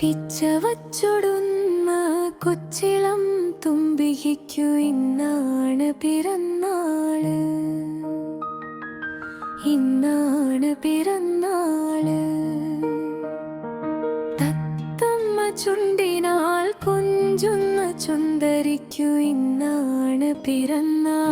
പിച്ചവച്ചൊടുന്ന കൊച്ചിളം തുമ്പിഹിക്കു ഇന്നാണ് പിറന്നാൾ. ഇന്നാണ് പിറന്നാൾ. തത്തമ്മ ചുണ്ടിനാൽ കൊഞ്ചുന്ന ചുന്തരിക്കു ഇന്നാണ് പിറന്നാൾ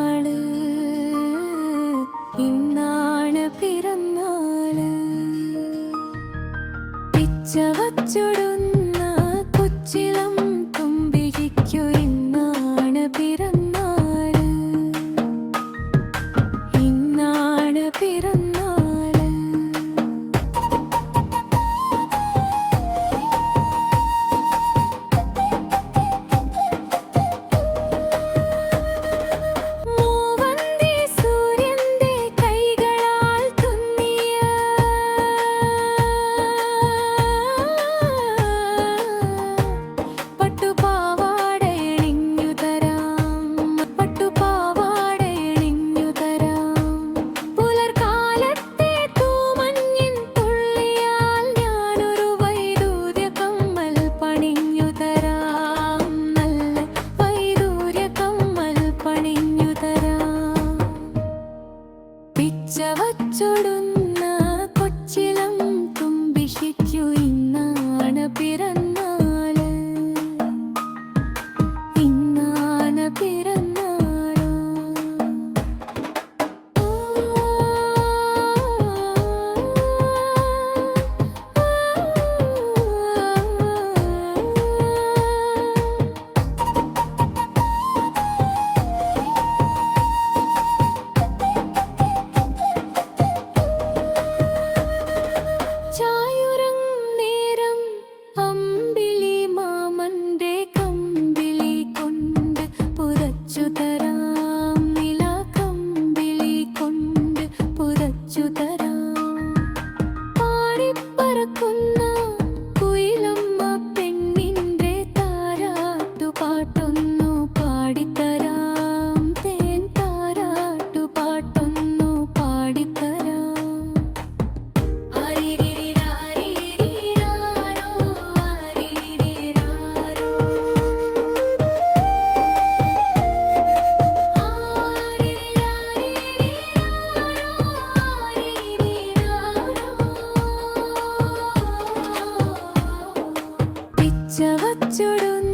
చవచ్చుడున్న